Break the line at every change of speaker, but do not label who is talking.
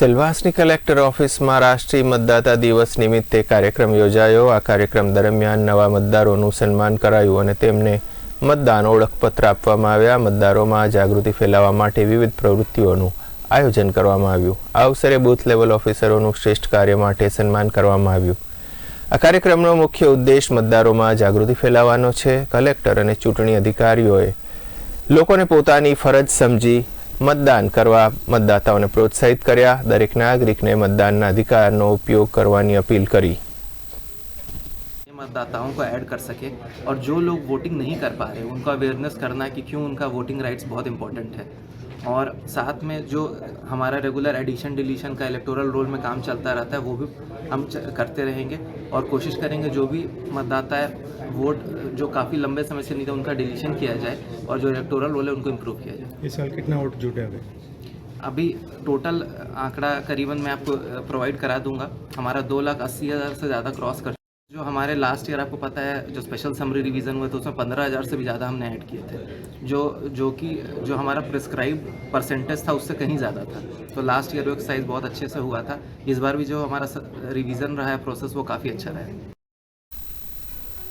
સેલવાસની collector ઓફિસમાં રાષ્ટ્રીય મતદાતા દિવસ નિમિત્તે કાર્યક્રમ યોજાયો. આ કાર્યક્રમ દરમિયાન નવા મતદારોનું સન્માન કરાયું અને તેમને મતદાન ઓળખપત્ર આપવામાં આવ્યા. મતદારોમાં જાગૃતિ ફેલાવવા માટે વિવિધ પ્રવૃત્તિઓનું આયોજન કરવામાં આવ્યું. આ અવસરે બૂથ લેવલ ઓફિસરોનું શ્રેષ્ઠ કાર્ય માટે સન્માન કરવામાં આવ્યું. આ કાર્યક્રમનો મુખ્ય ઉદ્દેશ મતદારોમાં જાગૃતિ ફેલાવવાનો છે. કલેક્ટર અને ચૂંટણી અધિકારીઓએ લોકોને પોતાની ફરજ સમજી મતદાન કરવા મતદાતાઓને પ્રોત્સાહિત કર્યા દરેક નાગરિકને મતદાનના અધિકારનો ઉપયોગ કરવાની અપીલ કરી
ये मतदाताओं को ऐड कर सके और जो लोग वोटिंग नहीं कर पा रहे उनका अवेयरनेस करना कि क्यों उनका वोटिंग राइट्स बहुत इंपॉर्टेंट है और साथ में जो हमारा रेगुलर एडिशन डिलीशन का इलेक्टोरल रोल में काम चलता रहता है वो भी हम च- करते रहेंगे और कोशिश करेंगे जो भी मतदाता है वोट जो काफ़ी लंबे समय से नहीं था उनका डिलीशन किया जाए और जो इलेक्टोरल रोल है उनको इम्प्रूव किया जाए।
इस साल कितना वोट जुटे अभी?
अभी टोटल आंकड़ा करीबन मैं आपको प्रोवाइड करा दूँगा। हमारा दो लाख अस्सी हज़ार से ज़्यादा क्रॉस कर जो हमारे लास्ट ईयर आपको पता है जो स्पेशल समरी रिवीजन हुए थे उसमें पंद्रह हज़ार से भी ज़्यादा हमने ऐड किए थे। जो जो कि जो हमारा प्रिस्क्राइब परसेंटेज था उससे कहीं ज़्यादा था। तो लास्ट ईयर वो एक्सरसाइज बहुत अच्छे से हुआ था। इस बार भी जो हमारा रिवीजन रहा है प्रोसेस वो काफ़ी अच्छा रहा है।